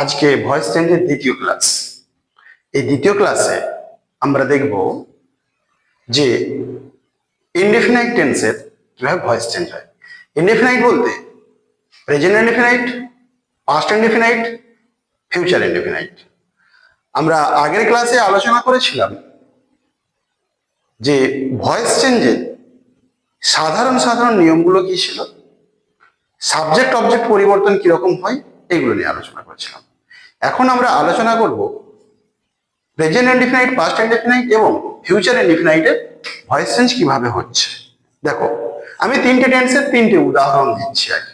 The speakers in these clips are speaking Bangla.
আজকে ভয়েস চেঞ্জের দ্বিতীয় ক্লাস। এই দ্বিতীয় ক্লাসে আমরা দেখব যে ইনডেফিনাইট টেন্সের কীভাবে ভয়েস চেঞ্জ হয়। ইনডেফিনাইট বলতে present indefinite past indefinite future indefinite আমরা আগের ক্লাসে আলোচনা করেছিলাম যে ভয়েস চেঞ্জের সাধারণ সাধারণ নিয়মগুলো কি ছিল? সাবজেক্ট অবজেক্ট পরিবর্তন কীরকম হয়? এগুলো নিয়ে আলোচনা করেছিলাম। এখন আমরা আলোচনা করব প্রেজেন্ট ইনডিফিনাইট পাস্ট ইনডিফিনাইট এবং ফিউচার ইনডিফিনাইটের ভয়েস চেঞ্জ কীভাবে হচ্ছে। দেখো, আমি তিনটে টেন্সের তিনটে উদাহরণ দিচ্ছি আগে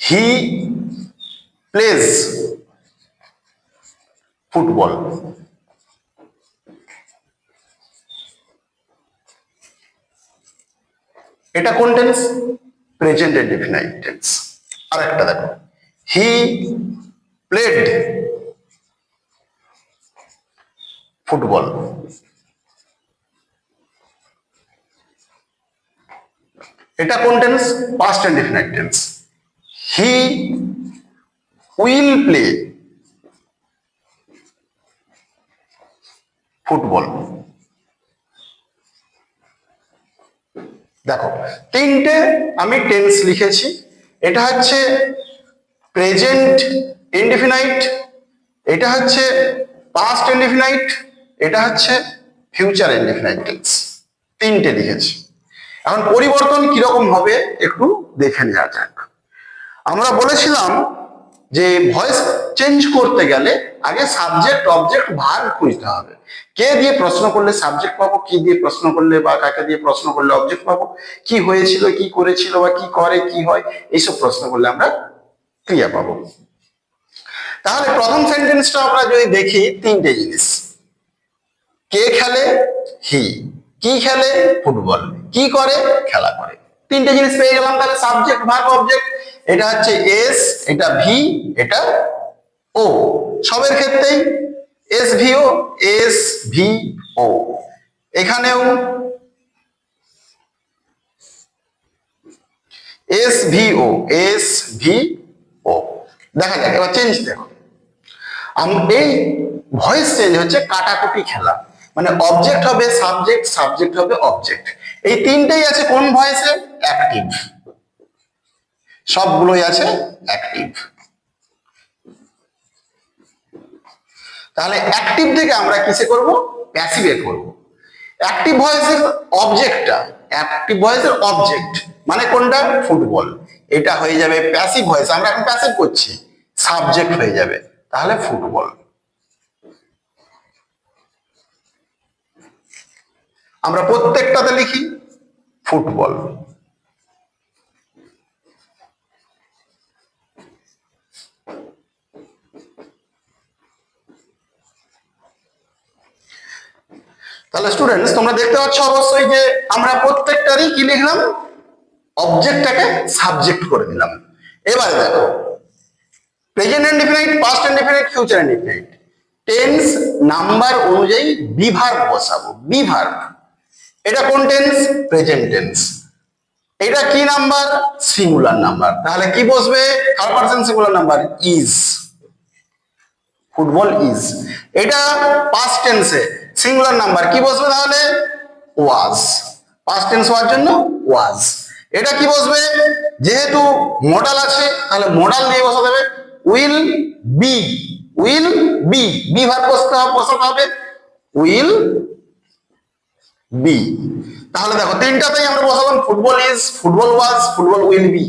হি প্লেজ ফুটবল এটা কোন টেন্স প্রেজেন্ট ইনডিফিনাইট টেন্স আর একটা দেখো। হি প্লেড ফুটবল এটা কোন tense past indefinite tense he will play football দেখো, তিনটে আমি টেন্স লিখেছি। এটা হচ্ছে প্রেজেন্ট ইনডিফিনাইট এটা হচ্ছে পাস্ট ইনডিফিনাইট এটা হচ্ছে ফিউচার ইনডিফিনাইট টেন্স তিনটে লিখেছি। এখন পরিবর্তন কীরকম হবে একটু দেখে নেওয়া যাক। আমরা বলেছিলাম যে ভয়েস চেঞ্জ করতে গেলে আগে সাবজেক্ট অবজেক্ট ভাগ খুঁজতে হবে। কে দিয়ে প্রশ্ন করলে সাবজেক্ট পাবো, কি দিয়ে প্রশ্ন করলে বা কাকে দিয়ে প্রশ্ন করলে অবজেক্ট পাবো, কি হয়েছিল, কি করেছিল বা কি করে, কি হয়, এইসব প্রশ্ন করলে আমরা ক্রিয়া পাবো। তাহলে প্রথম সেন্টেন্সটা আমরা যদি দেখি, তিনটে জিনিস। কে খেলে? হি কি খেলে? ফুটবল। কি করে? খেলা করে। তিনটে জিনিস পেয়ে গেলাম, তাহলে সাবজেক্ট ভাগ অবজেক্ট এটা হচ্ছে এস এটা ভি এটা ও সবের ক্ষেত্রেই S V O S V O এখানেও S V O S V O দেখা যাক, এবার চেঞ্জ দেখো। এই ভয়েস চেঞ্জ হচ্ছে কাটাকুটি খেলা। মানে অবজেক্ট হবে সাবজেক্ট সাবজেক্ট হবে অবজেক্ট এই তিনটেই আছে কোন ভয়েসে অ্যাক্টিভ সবগুলোই আছে অ্যাক্টিভ তাহলে অ্যাক্টিভ থেকে আমরা কিসে করব? প্যাসিভে করব। অ্যাক্টিভ ভয়েসের অবজেক্টটা অ্যাক্টিভ ভয়েসের অবজেক্ট মানে কোনটা? ফুটবল এটা হয়ে যাবে প্যাসিভ ভয়েস আমরা এখন প্যাসিভ করছি সাবজেক্ট হয়ে যাবে, তাহলে ফুটবল আমরা প্রত্যেকটাতে লিখি ফুটবল তাহলে স্টুডেন্টস তোমরা দেখতে পাচ্ছ অবশ্যই যে আমরা প্রত্যেকটারই কি লিখলাম? অবজেক্টটাকে সাবজেক্ট করে দিলাম। এবারে দেখো present indefinite past indefinite future indefinite tense number অনুযায়ী বিভার্ব বসাবো বিভার্ব এটা কোন টেন্স প্রেজেন্ট টেন্স এটা কি নাম্বার সিঙ্গুলার নাম্বার তাহলে কি বসবে? Third person singular number is football is এটা পাস্ট টেন্সে সিঙ্গুলার নাম্বার কি বসবে তাহলে? ওয়াজ পাস্ট টেন্স হওয়ার জন্য ওয়াজ এটা কি বসবে? যেহেতু মডাল আছে, তাহলে মডাল দিয়ে বসাতে হবে will be will be be verb বসাতে হবে উইল বি তাহলে দেখো, তিনটাতেই আমরা বসালাম football is football was football will be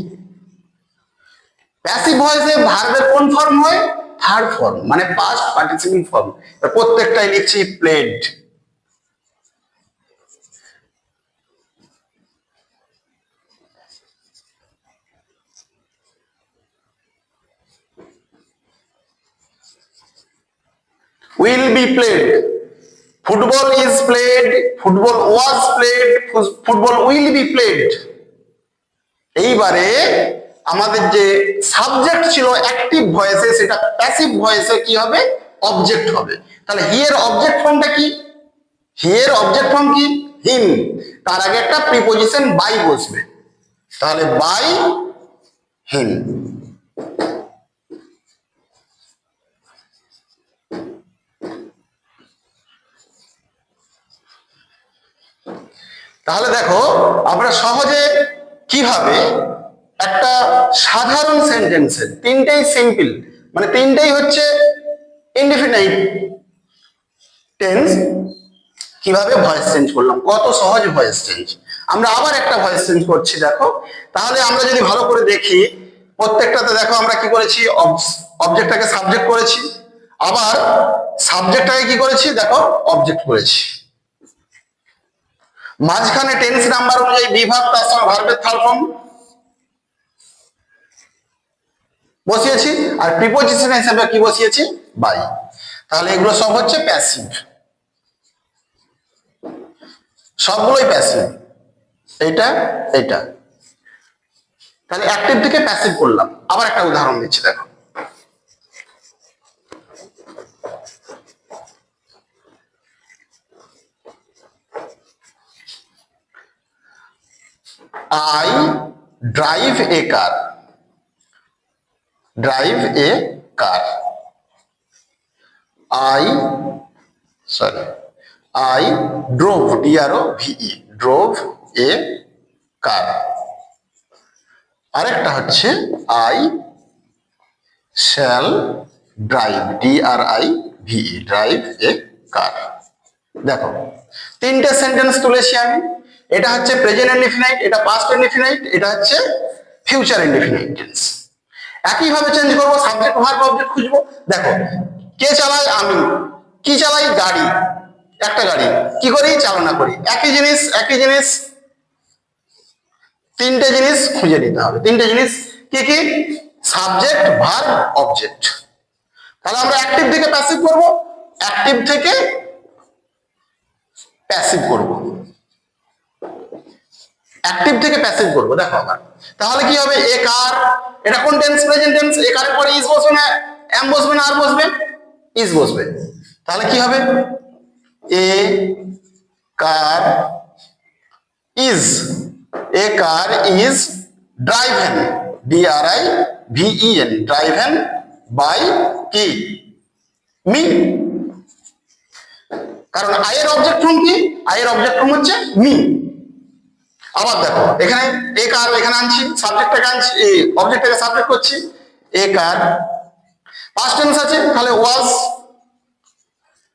passive ভয়েসে ভার্বের কোন ফর্ম হয়? থার্ড ফর্ম মানে পাস্ট পার্টিসিপেন্ট ফর্ম প্রত্যেকটাই লিখছি played will be played football is played football was played football will be played এইবারে আমাদের যে সাবজেক্ট ছিল অ্যাক্টিভ ভয়েসে সেটা প্যাসিভ ভয়েসে কি হবে? অবজেক্ট হবে। তাহলে হিয়ের অবজেক্ট ফর্মটা কি? হিয়ের অবজেক্ট ফর্ম কি? হিম তার আগে একটা প্রিপোজিশন বাই বসবে। তাহলে বাই হিম তাহলে দেখো, আমরা সহজে কীভাবে একটা সাধারণ সেন্টেন্সের তিনটেই সিম্পল মানে তিনটেই হচ্ছে ইনডিফিনাইট টেন্স কীভাবে ভয়েস চেঞ্জ করলাম, কত সহজ ভয়েস চেঞ্জ আমরা আবার একটা ভয়েস চেঞ্জ করছি, দেখো। তাহলে আমরা যদি ভালো করে দেখি, প্রত্যেকটাতে দেখো আমরা কি করেছি অবজেক্টটাকে সাবজেক্ট করেছি। আবার সাবজেক্টটাকে কি করেছি, দেখো অবজেক্ট করেছি। মাঝখানে টেন্স নাম্বার অনুযায়ী বিভাগ, তার সঙ্গে ভার্বের থার্ড ফর্ম বসিয়েছি। আর প্রিপোজিশন হিসেবে কি বসিয়েছি? বাই তাহলে এগুলো সব হচ্ছে প্যাসিভ সবগুলোই প্যাসিভ এইটা এইটা। তাহলে অ্যাক্টিভ থেকে প্যাসিভ করলাম। আবার একটা উদাহরণ দিচ্ছি, দেখো। I drive a car. Drive a car. I, sorry. I drove, D R O V E drove a car. আরেকটা হচ্ছে shall drive, D R I V E drive a car. দেখো, তিনটে সেন্টেন্স তুলেছি আমি এটা হচ্ছে প্রেজেন্ট ইনডিফিনাইট এটা পাস্ট ইনডিফিনাইট এটা হচ্ছে ফিউচার ইনডিফিনাইট টেন্স একইভাবে চেঞ্জ করব সাবজেক্ট ভার্ব অবজেক্ট খুঁজবো। দেখো, কে চালায় আমি? কি চালাই? গাড়ি। একটা গাড়ি। কি করি? চালনা করি। একই জিনিস একই জিনিস। তিনটে জিনিস খুঁজে নিতে হবে। তিনটে জিনিস কি কি? সাবজেক্ট ভার্ব অবজেক্ট তাহলে আমরা অ্যাক্টিভ থেকে প্যাসিভ করব। অ্যাক্টিভ থেকে প্যাসিভ করব। অ্যাক্টিভ থেকে প্যাসিভ করব, দেখো আবার। তাহলে কি হবে? এ কার এটা কোন টেন্স প্রেজেন্ট টেন্স এ কারের পরে ইজ বসবে না এম বসবে না আর বসবে? ইজ বসবে। তাহলে কি হবে? A car is a car is driven D R I V E N driven by কি মি কারণ আয়ের অবজেক্ট ফর্ম কি? আয়ের অবজেক্ট ফর্ম হচ্ছে মি আবার দেখো, এখানে এ কার এখানে আনছি সাবজেক্টটাকে আনছি, এই অবজেক্টটাকে সাবজেক্ট করছি এ কার পাস্ট টেন্স আছে, তাহলে ওয়াজ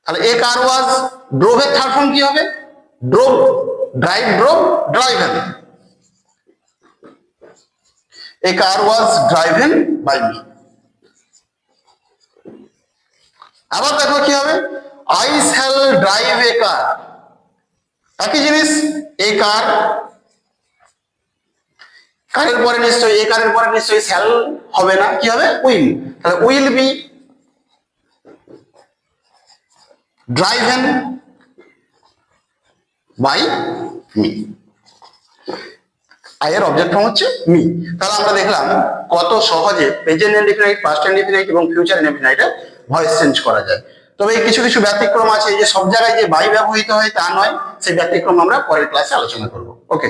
তাহলে এ কার ওয়াজ ড্রোভের থার্ড ফর্ম কি হবে? Drove drive drove driven a car was driven by me আবার দেখো কি হবে? I shall drive a car একই জিনিস এ কার কারের পরে নিশ্চয়ই, এ কারের পরে নিশ্চয়ই শ্যাল হবে না, কি হবে? উইল তাহলে will be driven by me আয়ের অবজেক্ট ফর্ম হচ্ছে মি তাহলে আমরা দেখলাম কত সহজে প্রেজেন্ট ইনডিফিনাইট পাস্ট ইনডিফিনাইট এবং ফিউচার ইনডিফিনাইটে ভয়েস চেঞ্জ করা যায়। তবে কিছু কিছু ব্যতিক্রম আছে যে সব জায়গায় যে বাই ব্যবহৃত হয় তা নয়, সেই ব্যতিক্রম আমরা পরের ক্লাসে আলোচনা করব। ওকে